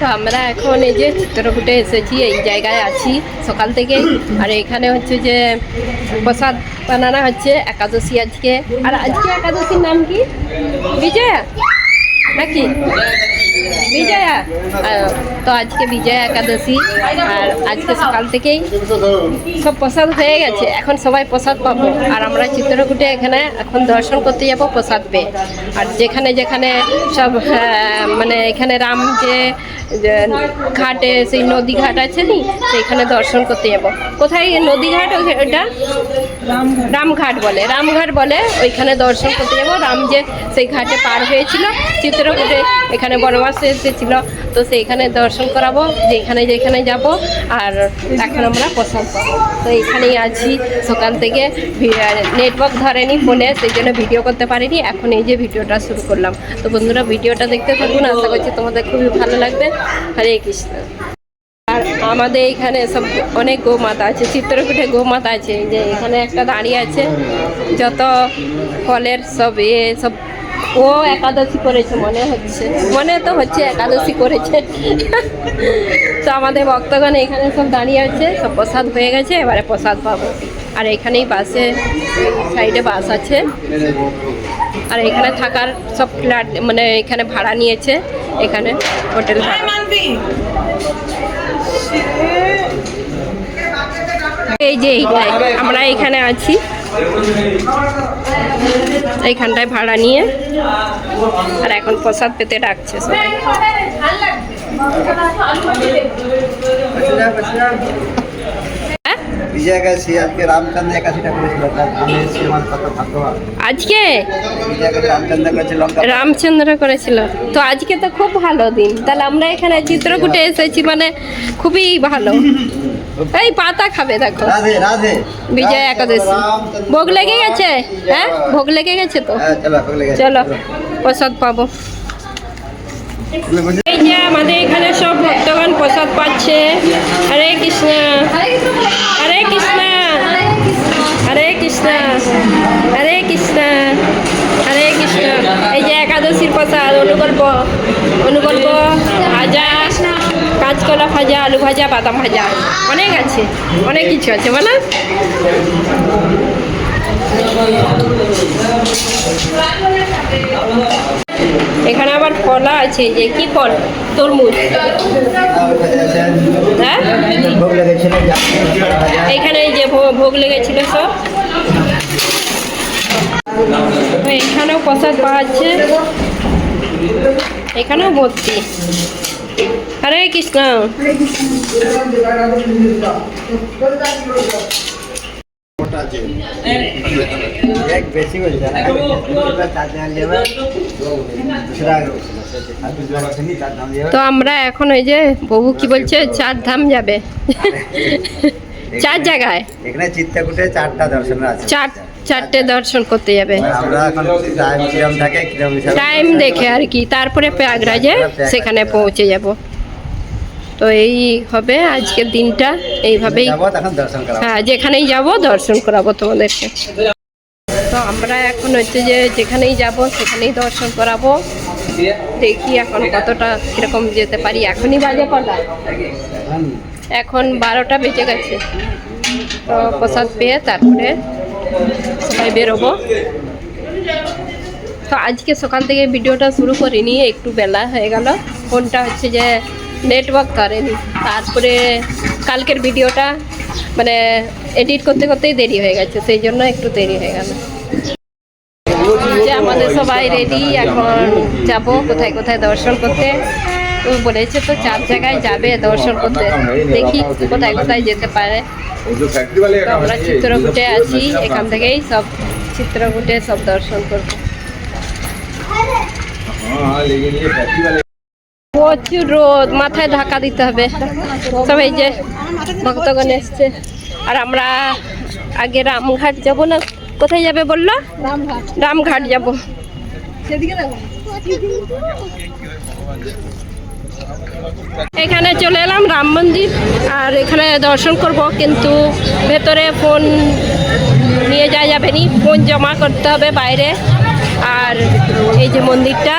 তো আমরা এখন এই যে চিত্রকূটে এসেছি, এই জায়গায় আছি সকাল থেকে। আর এখানে হচ্ছে যে প্রসাদ বানানো হচ্ছে একাদশী আজকে। আর আজকে একাদশীর নাম কি? বিজয়া? নাকি? বিজয়া তো আজকে বিজয়া একাদশী, আর আজকে সকাল থেকেই সব প্রসাদ হয়ে গেছে। এখন সবাই প্রসাদ পাবো। আর আমরা চিত্রকূটে এখানে এখন দর্শন করতে যাব প্রসাদ পেয়ে। আর যেখানে যেখানে সব মানে এখানে রাম যে ঘাটে, সেই নদী ঘাট আছে নি, সেইখানে দর্শন করতে যাব। কোথায় নদী ঘাট ওটা রামঘাট বলে। রামঘাট বলে ওইখানে দর্শন করতে যাব। রাম যে সেই ঘাটে পার হয়েছিল, চিত্রকূটে এখানে বনবাসে এসেছিল। তো সেইখানে দর্শন করাবো, যেখানে যেখানে যাব, আর এখন আমরা পাবো। তো এখানেই আছি, সকাল থেকে নেটওয়ার্ক ধরেনি ফোনে সেই জন্য ভিডিও করতে পারিনি। এখন এই যে ভিডিওটা শুরু করলাম। তো বন্ধুরা, ভিডিওটা দেখতে থাকুন, আশা করছি তোমাদের খুবই ভালো লাগবে। হরে কৃষ্ণ। আর আমাদের এখানে সব অনেক গোমাতা আছে চিত্রকূটে গোমাতা আছে। যে এখানে একটা দাঁড়িয়ে আছে, যত ফলের সব এ সব ও একাদশী করেছে মনে হচ্ছে। মনে তো হচ্ছে একাদশী করেছে। তো আমাদের ভক্তগণ এখানে সব দাঁড়িয়ে আছে সব প্রসাদ হয়ে গেছে এবারে প্রসাদ পাবো। আর এখানেই বাসে সাইডে বাস আছে। আর এখানে থাকার সব ফ্ল্যাট মানে এখানে ভাড়া নিয়েছে এখানে হোটেল ভাড়া। এই যে এইটাই আমরা এখানে আছি। এইখানটায় ভাড়া নিয়ে আর এখন প্রসাদ পেতে ডাকছে সবাই? বিজয় আজকে রামচন্দ্র একাশিটা করেছিল আমি এসেছি আমার কত ভাগ্যবান। আজকে? রামচন্দ্র করেছে রামচন্দ্র করেছিল। তো আজকে তো খুব ভালো দিন। তাহলে আমরা এখানে চিত্রকূটে এসেছি মানে খুবই ভালো। এই পাতা খাবে দেখো। রাধে রাধে। বিজয় একাদশী। ভোগ লেগে গেছে? হ্যাঁ? ভোগ লেগে গেছে তো? হ্যাঁ চলো প্রসাদ পাবো। এই যে আমাদের এখানে সব ভক্তগণ প্রসাদ পাচ্ছে। হরে কৃষ্ণ। হরে কৃষ্ণ। হরে কৃষ্ণ। হরে কৃষ্ণ। হরে কৃষ্ণ। এই যে একাদশীর প্রসাদ অনুকল্প অনুকল্প ভাজা কাঁচকলা ভাজা, আলু ভাজা, বাদাম ভাজা, অনেক আছে, অনেক কিছু আছে, বলো। এখানে আবার কলা আছে, যে কি ফল? তরমুজ। হ্যাঁ? এখানে যে ভোগ লেগেছিল সব। এখানেও প্রসাদ পাওয়া যাচ্ছে। এখানেও ভর্তি। হরে কৃষ্ণ। তো আমরা এখন ওই যে বাবু কি বলছে চার ধাম যাবে। চার জায়গায়। এখানে চিত্তকূটে চারটা দর্শন আছে। চার চারটে দর্শন করতে যাবে। টাইম দেখে আর কি। তারপরে প্রয়াগরাজে সেখানে পৌঁছে যাব। তো এই হবে আজকের দিনটা। এইভাবেই হ্যাঁ যেখানেই যাব দর্শন করাবো তোমাদেরকে। তো আমরা এখন হচ্ছে যে যেখানেই যাব সেখানেই দর্শন করাবো। দেখি এখন কতটা কীরকম যেতে পারি। এখনই বাজে কটা? এখন এখন বারোটা বেজে গেছে। তো প্রসাদ পেয়ে তারপরে সবাই বেরোবো? তো আজকে সকাল থেকে ভিডিওটা শুরু করিনি, একটু বেলা হয়ে গেল। ফোনটা হচ্ছে যে নেটওয়ার্ক ধরেনি তারপরে কালকের ভিডিওটা মানে এডিট করতে করতেই দেরি হয়ে গেছে, সেই জন্য একটু দেরি হয়ে গেল। আমাদের সবাই রেডি এখন যাব কোথায় কোথায় দর্শন করতে। বলেছে তো চার জায়গায় যাবে দর্শন করতে। দেখি কোথায় কোথায় যেতে পারে। তো আমরা চিত্রকূটে আছি, এখান থেকেই সব চিত্রকূটে সব দর্শন করব। প্রচুর রোদ, মাথায় ঢাকা দিতে হবে। সব এই যে ভক্তগণ এসছে। আর আমরা আগে রামঘাট যাব না? কোথায় যাবে বলল? রামঘাট যাব। এখানে চলে এলাম রাম মন্দির, আর এখানে দর্শন করব, কিন্তু ভেতরে ফোন নিয়ে যাওয়া যাবে নি। ফোন জমা করতে হবে বাইরে। আর এই যে মন্দিরটা,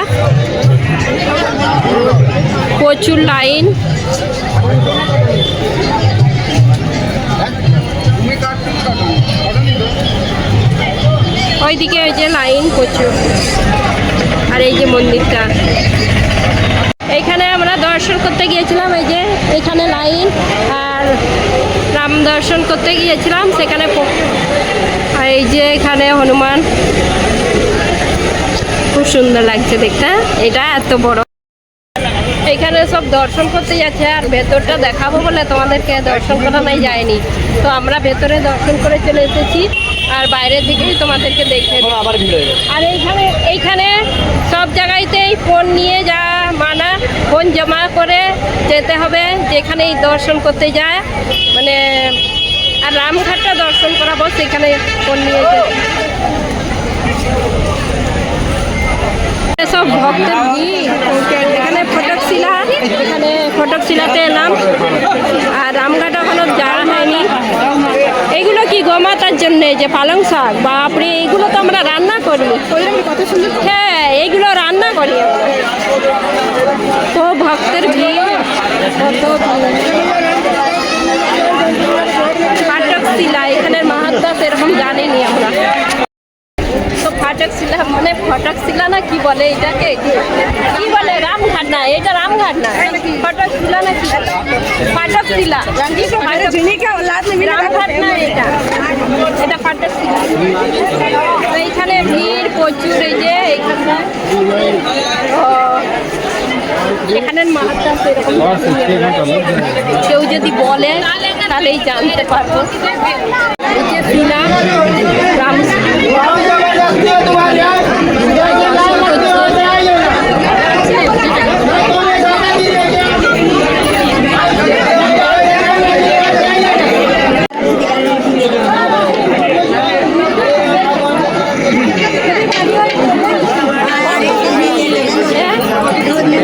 প্রচুর লাইন। ওইদিকে ওই যে লাইন প্রচুর। আর এই যে মন্দিরটা। এইখানে আমরা দর্শন করতে গিয়েছিলাম, এই যে এখানে লাইন আর রাম দর্শন করতে গিয়েছিলাম, সেখানে এই যে এখানে হনুমান। খুব সুন্দর লাগছে দেখতে, এটা এত বড়। এখানে সব দর্শন করতে যাচ্ছে আর ভেতরটা দেখাবো বলে তোমাদেরকে দর্শন করানোই যায়নি। তো আমরা ভেতরে দর্শন করে চলে এসেছি আর বাইরের দিকেই তোমাদেরকে দেখে আর এইখানে এইখানে সব জায়গাতেই ফোন নিয়ে যা মানা ফোন জমা করে যেতে হবে যেখানেই দর্শন করতে যায়। মানে আর রামঘাটটা দর্শন করাবো সেখানে ফোন নিয়ে যেতে। সব ভক্তের ভিড়। এখানে ফটকশিলা এখানে ফটক শিলাতে এলাম। আর রামঘাট এখনও যাওয়া হয়নি। এগুলো কি গোমাতার জন্য যে পালং শাক? বাপরে, এগুলো তো আমরা রান্না করি। হ্যাঁ এইগুলো রান্না করি। তো ভক্তের ভিড় কত শিলা, এখানের মাহাত্মা সেরকম জানিনি আমরা। ফাটক শিলা মানে ফটক শিলা না কি বলে এটাকে? কি বলে? রামঘাট না এটা রামঘাট না। ফটক শিলা না কি? ফাটক শিলা। ফাটক- রামঘাট না এটা। এটা ফাটক শিলা। তো এইখানে ভিড় প্রচুর এই যে এখানের মাহাত্মা কেউ যদি বলে তাহলেই জানতে পারব। এই যে শিলা রাম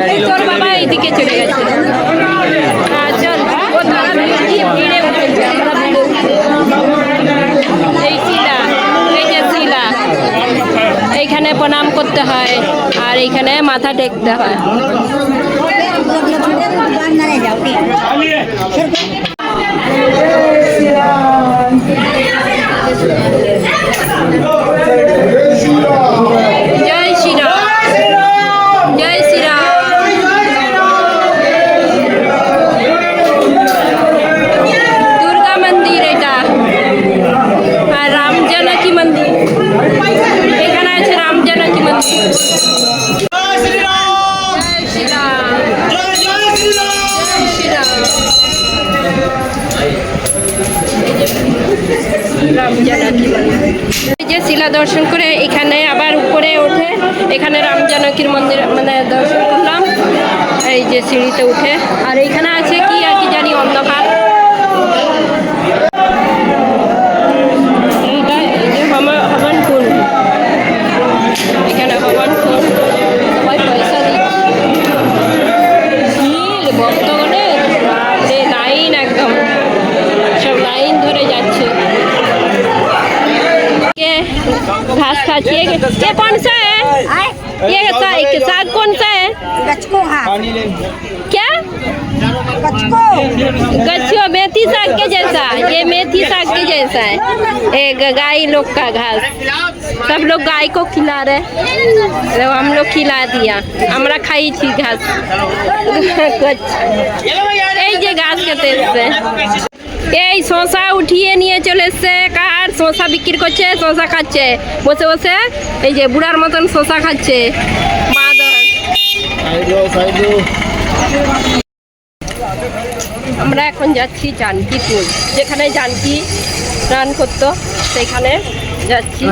এই তোর বাবা এইদিকে চলে গেছে হ্যাঁ চল ও তাড়াতাড়ি গিয়ে ভিড়ে উঠেছে আমরা ভিড়ে উঠেছি। এই শিলা এই যে শিলা এইখানে প্রণাম করতে হয় আর এখানে মাথা টেকতে হয়। দর্শন করে এখানে আবার উপরে ওঠে। এখানে রাম জানকীর মন্দির মানে দর্শন করলাম। এই যে সিঁড়িতে উঠে। আর এখানে আছে अच्छा ये ये कौन सा है? ये साग कौन सा है? क्या? गचको मेथी साग के जैसा ये मेथी साग के जैसा है। एक गाय लोग का घास। सब लोग गाय को खिला रहे तो हम लोग खिला दिया। हमारा खाई थी घास। कुछ। घास के तेज से। এই শশা উঠিয়ে নিয়ে চলে এসছে কার শশা বিক্রি করছে? শশা খাচ্ছে। বসে বসে এই যে বুড়ার মতন শশা খাচ্ছে। আমরা এখন যাচ্ছি জানকিপুর যেখানে জানকি স্নান করতো সেখানে যাচ্ছি।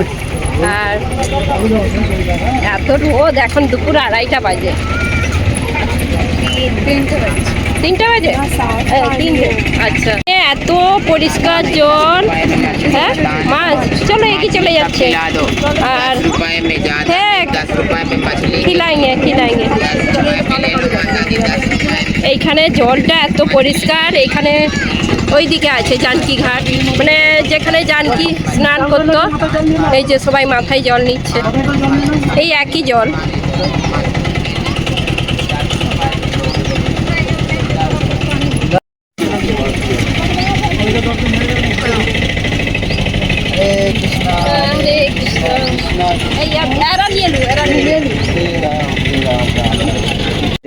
আর এত রোদ এখন দুপুর আড়াইটা বাজে। তিনটা বাজে। হ্যাঁ, তিনটে আচ্ছা। এ, এত পরিষ্কার জল। হ্যাঁ? মাছ। চলো, এগিয়ে চলে যাচ্ছে। আর হ্যাঁ এইখানে জলটা এত পরিষ্কার, এইখানে ওই দিকে আছে জানকি ঘাট। মানে যেখানে জানকি স্নান করতো, এই যে সবাই মাথায় জল নিচ্ছে। এই একই জল।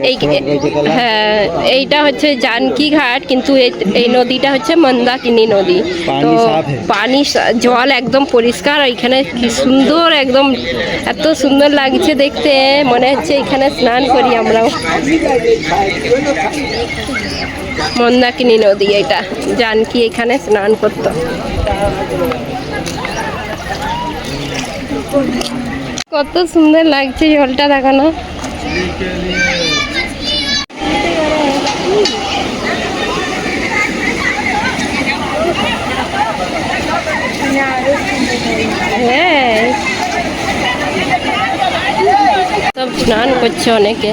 এই হ্যাঁ এইটা হচ্ছে জানকি ঘাট কিন্তু এই নদীটা হচ্ছে মন্দাকিনী নদী। তো পানি জল একদম পরিষ্কার এখানে কি সুন্দর একদম এত সুন্দর লাগছে দেখতে। মনে হচ্ছে এখানে স্নান করি আমরাও। মন্দাকিনী নদী এটা। জানকি এখানে স্নান করতো। কত সুন্দর লাগছে জলটা দেখানো। হ্যাঁ। সব স্নান করছে অনেকে,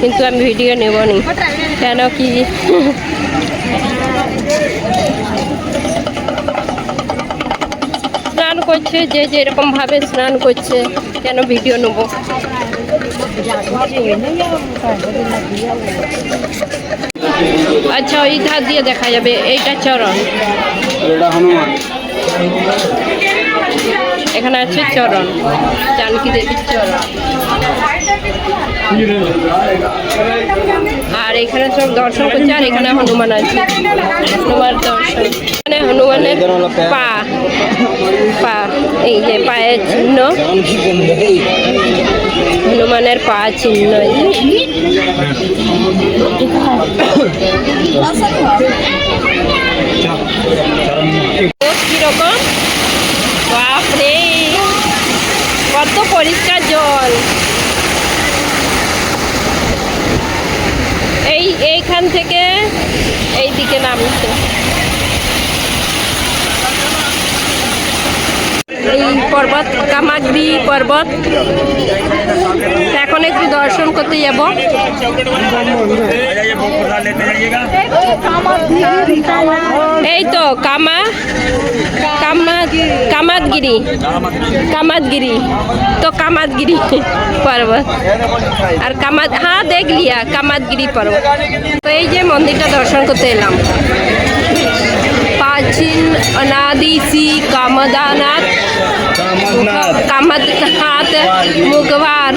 কিন্তু আমি ভিডিও নেব নি। কেন কি? করছে, যে যেরকম ভাবে স্নান করছে কেন ভিডিও নেব। আচ্ছা ওই ধার দিয়ে দেখা যাবে, এইটা চরণ। এখানে আছে চরণ জানকি দেবীর চরণ আর এখানে সব দর্শন করছে, আর এখানে হনুমান আছে। হনুমান দর্শন। এখানে হনুমানের পা পা, এই যে পায়ের চিহ্ন। হনুমানের পা চিহ্ন। কীরকম? বাপরে! কত পরিষ্কার জল। এই এইখান থেকে এই দিকে নামছে। এই পর্বত কামাগ্রি পর্বত। এখন একটু দর্শন করতে যাব। এই তো, কামা কামা কামাতগিরি কামাতগিরি তো কামাতগিরি পর্বত। আর কামাত হ্যাঁ দেখ লিয়া হ্যাঁ, কামাতগিরি পর্বত। তো এই যে মন্দিরটা দর্শন করতে এলাম। প্রাচীন অনাদি শ্রী কামদানাথ कामतनाथ मुखवार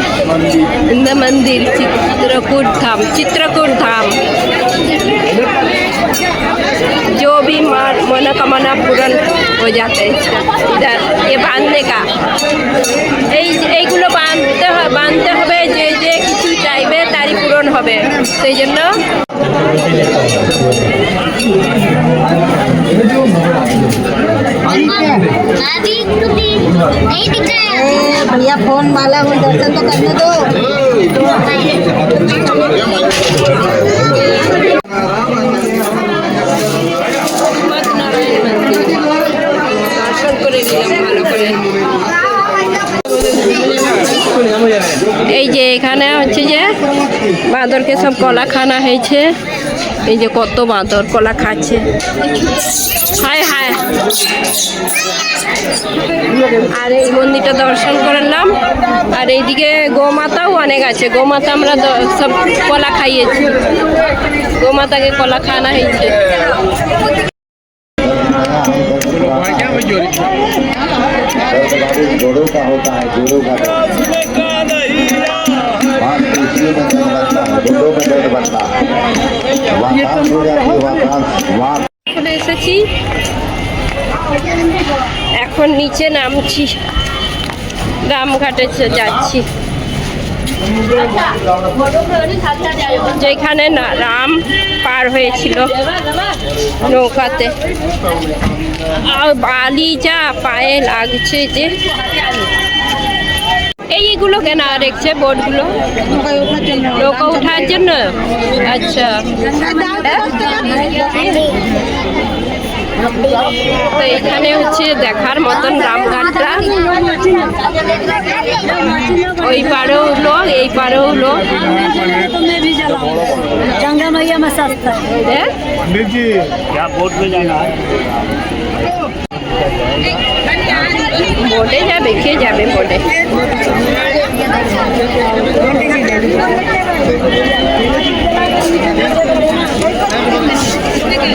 मंदिर चित्रकूट धाम चित्रकूट धाम जो भी मान- मनोकामना पूर्ण हो जाते हैं इधर ये बांधने का এই এইগুলো বাঁধতে হবে বাঁধতে হবে যে যে কিছু চাইবে তারই পূরণ হবে সেই জন্য भैया फ़ोन माला हूँ दर्शन तो करने दो। এই যে এখানে হচ্ছে যে বাঁদরকে সব কলা খানা হয়েছে। এই যে কত বাঁদর কলা খাচ্ছে। হায় হায়। আর এই মন্দিরটা দর্শন করলাম। আর এইদিকে গোমাতাও অনেক আছে। গোমাতা আমরা সব কলা খাইয়েছি। গোমাতাকে কলা খানা হয়েছে। এখন এখন নিচে নামছি। রামঘাটে যাচ্ছি। যেখানে না রাম পার হয়েছিল নৌকাতে। আর বালি যা পায়ে লাগছে যে। এইগুলো কেন রেখেছে বোর্ডগুলো নৌকা ওঠার জন্য? আচ্ছা। তো এখানে হচ্ছে দেখার মতন রামঘাটটা ওই পারেও লোক এই পারেও লোক गंगा मैया में सस्ता है হ্যাঁ বোটে যাবে কে যাবে বোটে যাবে না কি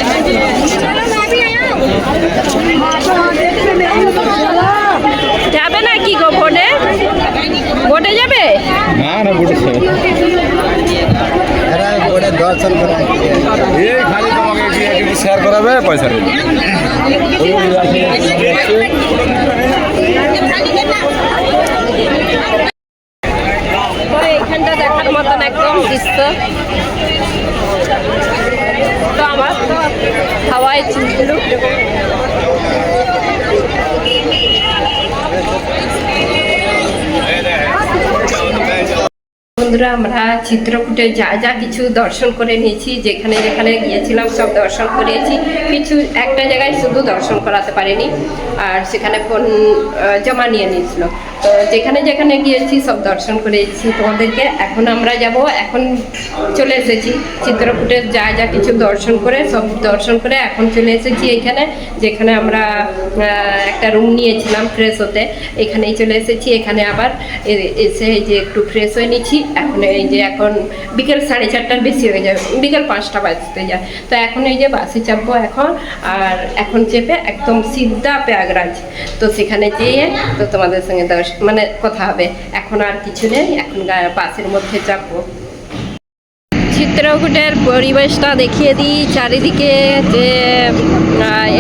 গো বোটে বোটে যাবে না না বুঝেছে এরা দর্শন করে এই খালি তোমাকে কি শেয়ার করাবে? পয়সা নেই এইখানটা দেখার মতন একদম দৃশ্য। আমার হাওয়ায় চুলগুলো বন্ধুরা, আমরা চিত্রকূটে যা যা কিছু দর্শন করে নিয়েছি, যেখানে যেখানে গিয়েছিলাম, সব দর্শন করেছি কিছু একটা জায়গায় শুধু দর্শন করাতে পারিনি, আর সেখানে ফোন জমা নিয়ে নিয়েছিল। তো যেখানে যেখানে গিয়েছি, সব দর্শন করেছি। তোমাদেরকে এখন আমরা যাব, এখন চলে এসেছি। চিত্রকূটের যা যা কিছু দর্শন করে, সব দর্শন করে এখন চলে এসেছি এখানে, যেখানে আমরা একটা রুম নিয়েছিলাম ফ্রেশ হতে। এখানেই চলে এসেছি, এখানে আবার এসে এই যে একটু ফ্রেশ হয়ে নিচ্ছি। এখন এই যে এখন বিকেল সাড়ে চারটার বেশি হয়ে যাবে, বিকেল পাঁচটা বাজতে যায়। তো এখন এই যে বাসে চাপবো এখন, আর এখন চেপে একদম সিদ্ধা প্রয়াগরাজ। তো সেখানে যেয়ে তো তোমাদের সঙ্গে দর্শ- মানে কথা হবে। এখন আর কিছু নেই, এখন বাসের মধ্যে চাপবো চিত্রকূটের পরিবেশটা দেখিয়ে দিই চারিদিকে যে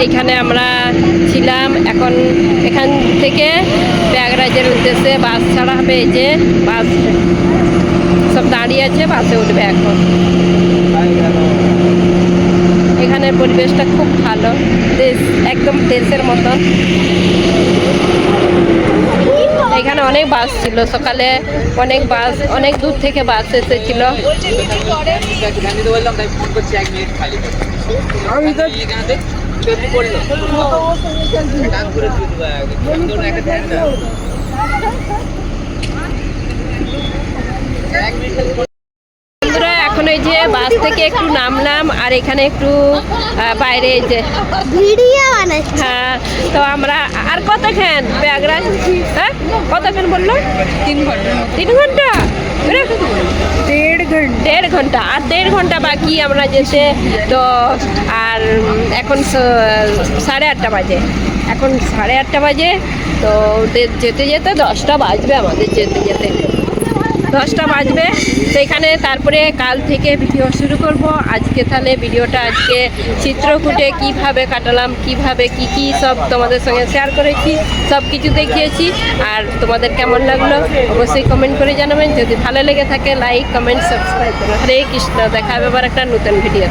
এইখানে আমরা ছিলাম। এখন এখান থেকে প্রয়াগরাজের উদ্দেশ্যে বাস ছাড়া হবে এই যে বাস। সব দাঁড়িয়ে আছে, বাসে উঠবে এখন। এখানের পরিবেশটা খুব ভালো। দেশ, একদম দেশের মতন এখানে অনেক বাস ছিল। সকালে অনেক বাস অনেক দূর থেকে বাস এসেছিল। এই যে বাস থেকে একটু নামলাম আর এখানে একটু বাইরে যে। হ্যাঁ তো আমরা আর কতক্ষণ? প্রয়াগরাজ হ্যাঁ? কতক্ষণ বলল? তিন ঘণ্টা। তিন ঘণ্টা? দেড় ঘণ্টা। দেড় ঘণ্টা। আর দেড় ঘণ্টা বাকি আমরা যেতে তো আর এখন সাড়ে আটটা বাজে। এখন সাড়ে আটটা বাজে তো দে- যেতে যেতে দশটা বাজবে আমাদের যেতে যেতে। দশটা বাজবে। সেইখানে তারপরে কাল থেকে ভিডিও শুরু করব। আজকে তাহলে ভিডিওটা আজকে চিত্রকূটে কীভাবে কাটালাম, কীভাবে কি কি সব তোমাদের সঙ্গে শেয়ার করেছি, সব কিছু দেখিয়েছি। আর তোমাদের কেমন লাগল অবশ্যই কমেন্ট করে জানাবেন। যদি ভালো লেগে থাকে লাইক কমেন্ট সাবস্ক্রাইব করো। হরে কৃষ্ণ, দেখা হবে আবার একটা নতুন ভিডিও